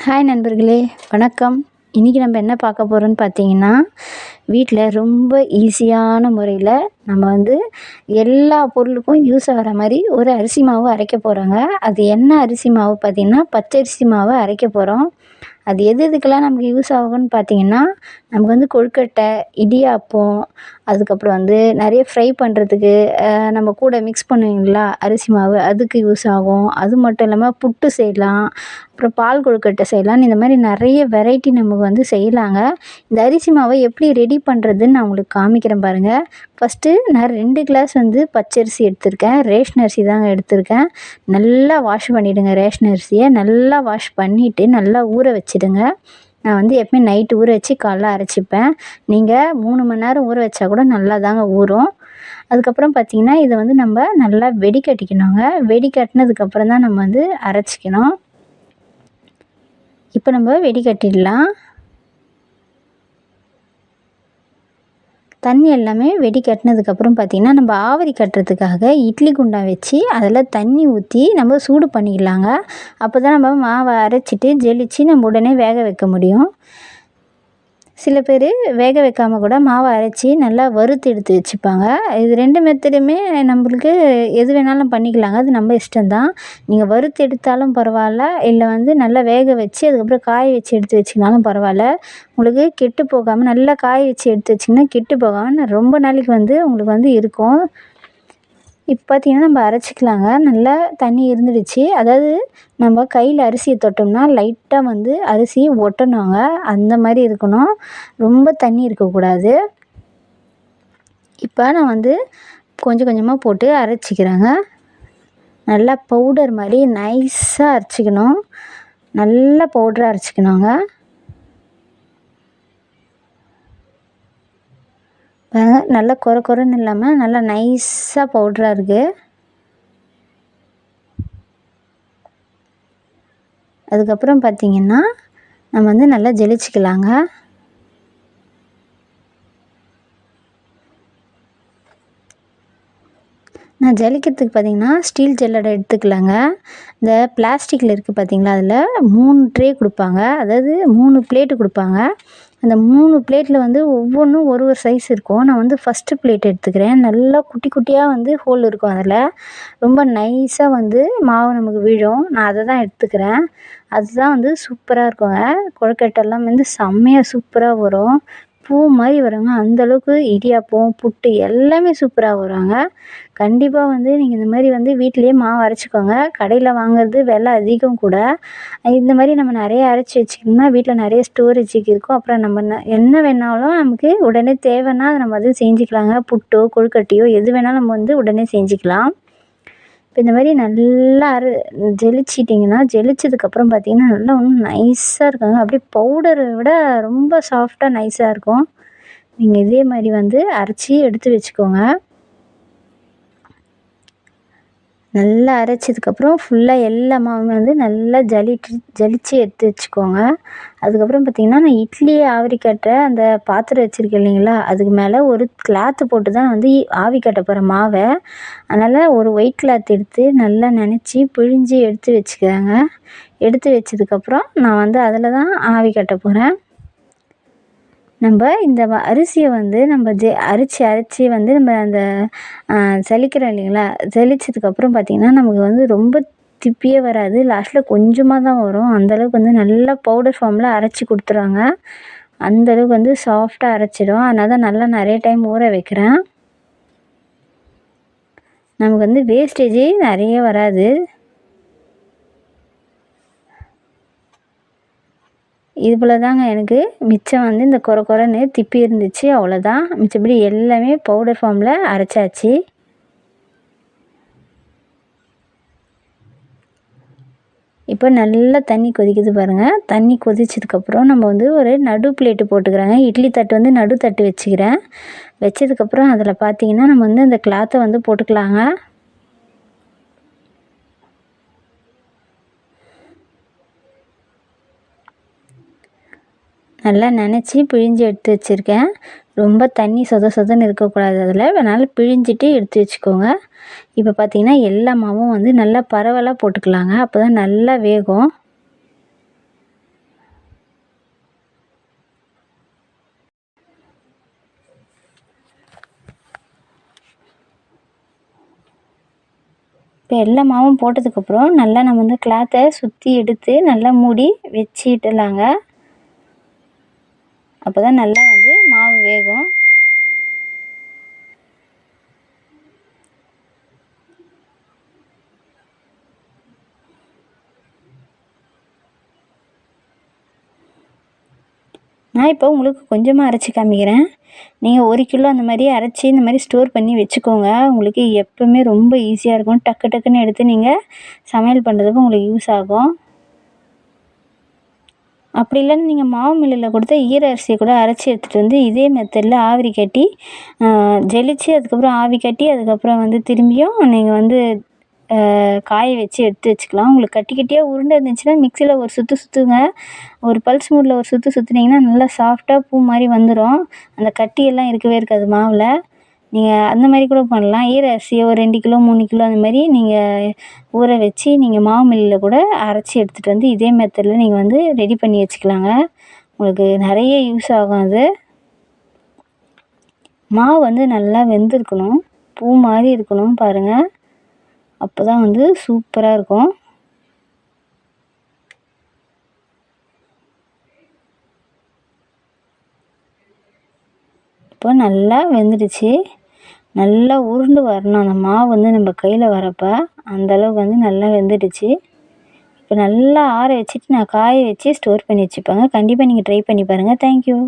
Hi நண்பர்களே வணக்கம். இன்றைக்கி நம்ம என்ன பார்க்க போகிறோம்னு பார்த்தீங்கன்னா வீட்டில் ரொம்ப ஈஸியான முறையில் நம்ம வந்து எல்லா பொருளுக்கும் யூஸ் ஆகிற மாதிரி ஒரு அரிசி மாவு அரைக்க போகிறாங்க அது என்ன அரிசி மாவு பார்த்திங்கன்னா பச்சரிசி மாவு அரைக்க போகிறோம் அது எது எதுக்கெல்லாம் நமக்கு யூஸ் ஆகும்னு பார்த்தீங்கன்னா நமக்கு வந்து கொழுக்கட்டை இடியாப்பம் அதுக்கப்புறம் வந்து நிறைய ஃப்ரை பண்ணுறதுக்கு நம்ம கூட மிக்ஸ் பண்ணுவீங்களா? அரிசி மாவு அதுக்கு யூஸ் ஆகும். அது மட்டும் இல்லாமல் புட்டு செய்யலாம். அப்புறம் பால் கொழுக்கட்டை செய்யலாம் இந்த மாதிரி நிறைய வெரைட்டி நமக்கு வந்து செய்யலாங்க. இந்த அரிசி மாவை எப்படி ரெடி பண்ணுறதுன்னு நான் உங்களுக்கு காமிக்கிறேன் பாருங்கள் ஃபஸ்ட்டு நான் ரெண்டு கிளாஸ் வந்து பச்சரிசி எடுத்திருக்கேன். ரேஷன் அரிசி தாங்க எடுத்திருக்கேன். நல்லா வாஷ் பண்ணிவிடுங்க ரேஷன் அரிசியை. நல்லா வாஷ் பண்ணிவிட்டு நல்லா ஊற வச்சிடுங்க. நான் வந்து எப்பவுமே நைட்டு ஊற வச்சு காலைல அரைச்சிப்பேன். நீங்கள் மூணு மணி நேரம் ஊற வச்சா கூட நல்லா தாங்க ஊறும். அதுக்கப்புறம் பார்த்திங்கன்னா இதை வந்து நம்ம நல்லா வெடிக்கட்டிக்கணுங்க. வெடிக்கட்டினதுக்கப்புறம் தான் நம்ம வந்து அரைச்சிக்கணும். இப்போ நம்ம வெடிக்கட்டிடலாம். தண்ணி எல்லாமே வெடி கட்டினதுக்கப்புறம் பார்த்திங்கன்னா நம்ம ஆவரி கட்டுறதுக்காக இட்லி குண்டா வச்சு அதில் தண்ணி ஊற்றி நம்ம சூடு பண்ணிக்கலாங்க. அப்போ தான் நம்ம மாவை அரைச்சிட்டு ஜெலிச்சு நம்ம உடனே வேக வைக்க முடியும். சில பேர் வேக வைக்காமல் கூட மாவை அரைச்சி நல்லா வறுத்து எடுத்து வச்சுப்பாங்க. இது ரெண்டு மெத்தடுமே நம்மளுக்கு எது வேணாலும் பண்ணிக்கலாங்க. அது நம்ம இஷ்டம்தான். நீங்கள் வறுத்து எடுத்தாலும் பரவாயில்ல. இல்லை வந்து நல்லா வேக வச்சு அதுக்கப்புறம் காய வச்சு எடுத்து வச்சிங்கனாலும் பரவாயில்ல. உங்களுக்கு கெட்டு போகாமல் நல்லா காய வச்சு எடுத்து வச்சிங்கன்னா கெட்டு போகாமல் ரொம்ப நாளைக்கு வந்து உங்களுக்கு வந்து இருக்கும். இப்போ பார்த்திங்கன்னா நம்ம அரைச்சிக்கலாங்க. நல்லா தண்ணி இருந்துடுச்சு. அதாவது நம்ம கையில் அரிசியை தொட்டோம்னா லைட்டாக வந்து அரிசி ஒட்டணுங்க. அந்த மாதிரி இருக்கணும். ரொம்ப தண்ணி இருக்கக்கூடாது. இப்போ நான் வந்து கொஞ்சம் கொஞ்சமாக போட்டு அரைச்சிக்கிறேங்க. நல்லா பவுடர் மாதிரி நைஸாக அரைச்சிக்கணும். நல்லா பவுடராக அரைச்சிக்கணுங்க. பாருங்கள் நல்லா குறை குறைன்னு இல்லாமல் நல்லா நைஸாக பவுட்ராக இருக்குது அதுக்கப்புறம் பார்த்திங்கன்னா நம்ம வந்து நல்லா ஜெலிச்சிக்கலாங்க. நான் ஜலிக்கிறதுக்கு பார்த்திங்கன்னா ஸ்டீல் ஜெல்லடை எடுத்துக்கலாங்க. இந்த பிளாஸ்டிக்கில் இருக்குது பார்த்திங்களா அதில் மூணு ட்ரே கொடுப்பாங்க. அதாவது மூணு பிளேட்டு கொடுப்பாங்க. அந்த மூணு பிளேட்டில் வந்து ஒவ்வொன்றும் ஒரு ஒரு சைஸ் இருக்கும். நான் வந்து ஃபஸ்ட்டு பிளேட் எடுத்துக்கிறேன். நல்லா குட்டி குட்டியாக வந்து ஹோல் இருக்கும் அதில். ரொம்ப நைஸாக வந்து மாவு நமக்கு விழும். நான் அதை தான் எடுத்துக்கிறேன். அதுதான் வந்து சூப்பராக இருக்குங்க. கொழுக்கட்டெல்லாம் வந்து செம்மையாக சூப்பராக வரும். பூ மாதிரி வருங்க. அந்தளவுக்கு இடியாப்பம் புட்டு எல்லாமே சூப்பராக வருங்க. கண்டிப்பாக வந்து நீங்கள் இந்த மாதிரி வந்து வீட்டிலேயே மாவு அரைச்சிக்கோங்க. கடையில் வாங்குறது விலை அதிகம் கூட. இந்த மாதிரி நம்ம நிறைய அரைச்சி வச்சிக்கிட்டோம்னா வீட்டில் நிறைய ஸ்டோரேஜுக்கு இருக்கும். அப்புறம் நம்ம என்ன வேணாலும் நமக்கு உடனே தேவைன்னா அதை நம்ம வந்து செஞ்சுக்கலாங்க. புட்டோ கொழுக்கட்டையோ எது வேணாலும் நம்ம வந்து உடனே செஞ்சுக்கலாம். இப்போ இந்த மாதிரி நல்லா அரை ஜெலிச்சிட்டிங்கன்னா ஜெலிச்சதுக்கப்புறம் பார்த்திங்கன்னா நல்லா ஒன்றும் நைஸாக இருக்குங்க. அப்படியே பவுடரை விட ரொம்ப சாஃப்டாக நைஸாக இருக்கும். நீங்கள் இதே மாதிரி வந்து அரைச்சி எடுத்து வச்சுக்கோங்க. நல்லா அரைச்சதுக்கப்புறம் ஃபுல்லாக எல்லா மாவுமே வந்து நல்லா ஜலிட்டு ஜலித்து எடுத்து வச்சுக்கோங்க. அதுக்கப்புறம் பார்த்திங்கன்னா நான் இட்லி ஆவி கட்டுற அந்த பாத்திரம் வச்சுருக்கேன் இல்லைங்களா? அதுக்கு மேலே ஒரு கிளாத்து போட்டு தான் வந்து ஆவி கட்ட போகிறேன் மாவை. அதனால் ஒரு ஒயிட் கிளாத் எடுத்து நல்லா நனைச்சி பிழிஞ்சி எடுத்து வச்சுக்கிறேங்க எடுத்து வச்சதுக்கப்புறம் நான் வந்து அதில் தான் ஆவி கட்ட போகிறேன் நம்ம இந்த அரிசியை வந்து நம்ம ஜெ அரிச்சு அரைச்சி வந்து நம்ம அந்த சலிக்கிறோம் இல்லைங்களா? சலிச்சதுக்கப்புறம் பார்த்திங்கன்னா நமக்கு வந்து ரொம்ப திப்பியே வராது. லாஸ்ட்டில் கொஞ்சமாக தான் வரும். அந்தளவுக்கு வந்து நல்லா பவுடர் ஃபார்மில் அரைச்சி கொடுத்துருவாங்க. அந்தளவுக்கு வந்து சாஃப்டாக அரைச்சிடும். அதனால் தான் நல்லா நிறைய டைம் ஊற வைக்கிறேன். நமக்கு வந்து வேஸ்டேஜே நிறைய வராது. இது போல் தாங்க எனக்கு மிச்சம் வந்து இந்த குறை குறைன்னு திப்பி இருந்துச்சு அவ்வளோதான். மிச்சப்படி எல்லாமே பவுடர் ஃபார்மில் அரைச்சாச்சு. இப்போ நல்லா தண்ணி கொதிக்குது பாருங்கள் தண்ணி கொதிச்சதுக்கப்புறம் நம்ம வந்து ஒரு நடு பிளேட்டு போட்டுக்கிறாங்க. இட்லி தட்டு வந்து நடு தட்டு வச்சுக்கிறேன் வச்சதுக்கப்புறம் அதில் பார்த்தீங்கன்னா நம்ம வந்து அந்த கிளாத்தை வந்து போட்டுக்கலாங்க. நல்லா நினச்சி பிழிஞ்சு எடுத்து வச்சுருக்கேன். ரொம்ப தண்ணி சொத சொதன்னு இருக்கக்கூடாது அதில். வேணாலும் பிழிஞ்சிட்டு எடுத்து வச்சுக்கோங்க. இப்போ பார்த்திங்கன்னா எல்லா மாவும் வந்து நல்லா பரவலாக போட்டுக்கலாங்க. அப்போ தான் நல்லா வேகும். இப்போ எல்லா மாவும் போட்டதுக்கப்புறம் நல்லா நம்ம வந்து கிளாத்தை சுற்றி எடுத்து நல்லா மூடி வச்சிடலாங்க. அப்போ தான் நல்லா வந்து மாவு வேகும். நான் இப்போ உங்களுக்கு கொஞ்சமாக அரைச்சி காமிக்கிறேன். நீங்கள் ஒரு கிலோ அந்த மாதிரி அரைச்சி இந்த மாதிரி ஸ்டோர் பண்ணி வச்சுக்கோங்க. உங்களுக்கு எப்போவுமே ரொம்ப ஈஸியாக இருக்கும். டக்கு டக்குன்னு எடுத்து நீங்கள் சமையல் பண்ணுறதுக்கு உங்களுக்கு யூஸ் ஆகும். அப்படி இல்லைன்னு நீங்கள் மாவு மில்லில் கொடுத்தா ஈர அரிசியை கூட அரைச்சி எடுத்துகிட்டு வந்து இதே மெத்தடில் ஆவிரி கட்டி ஜெலிச்சு அதுக்கப்புறம் ஆவி கட்டி அதுக்கப்புறம் வந்து திரும்பியும் நீங்கள் வந்து காய வச்சு எடுத்து வச்சுக்கலாம். உங்களுக்கு கட்டி கட்டியாக உருண்டை இருந்துச்சுன்னா மிக்சியில் ஒரு சுற்று சுற்றுங்க ஒரு பல்ஸ் மூடில் ஒரு சுற்று சுற்றுனீங்கன்னா நல்லா சாஃப்டாக பூ மாதிரி வந்துடும் அந்த கட்டியெல்லாம் இருக்கவே இருக்காது மாவில். நீங்கள் அந்த மாதிரி கூட பண்ணலாம். ஈர அரிசியை ஒரு ரெண்டு கிலோ மூணு கிலோ அந்த மாதிரி நீங்கள் ஊற வச்சு நீங்கள் மாவு மில்லில் கூட அரைச்சி எடுத்துகிட்டு வந்து இதே மெத்தடில் நீங்கள் வந்து ரெடி பண்ணி வச்சுக்கலாங்க. உங்களுக்கு நிறைய யூஸ் ஆகும் அது. மாவு வந்து நல்லா வெந்திருக்கணும். பூ மாதிரி இருக்கணும் பாருங்கள் அப்போ தான் வந்து சூப்பராக இருக்கும். இப்போ நல்லா வெந்துடுச்சு. நல்லா உருண்டு வரணும். அந்த மாவு வந்து நம்ம கையில் வரப்போ அந்தளவுக்கு வந்து நல்லா வெந்துடுச்சு. இப்போ நல்லா ஆற வச்சுட்டு நான் காய வச்சு ஸ்டோர் பண்ணி வச்சுப்பேங்க. கண்டிப்பாக நீங்கள் ட்ரை பண்ணி பாருங்கள் தேங்க்யூ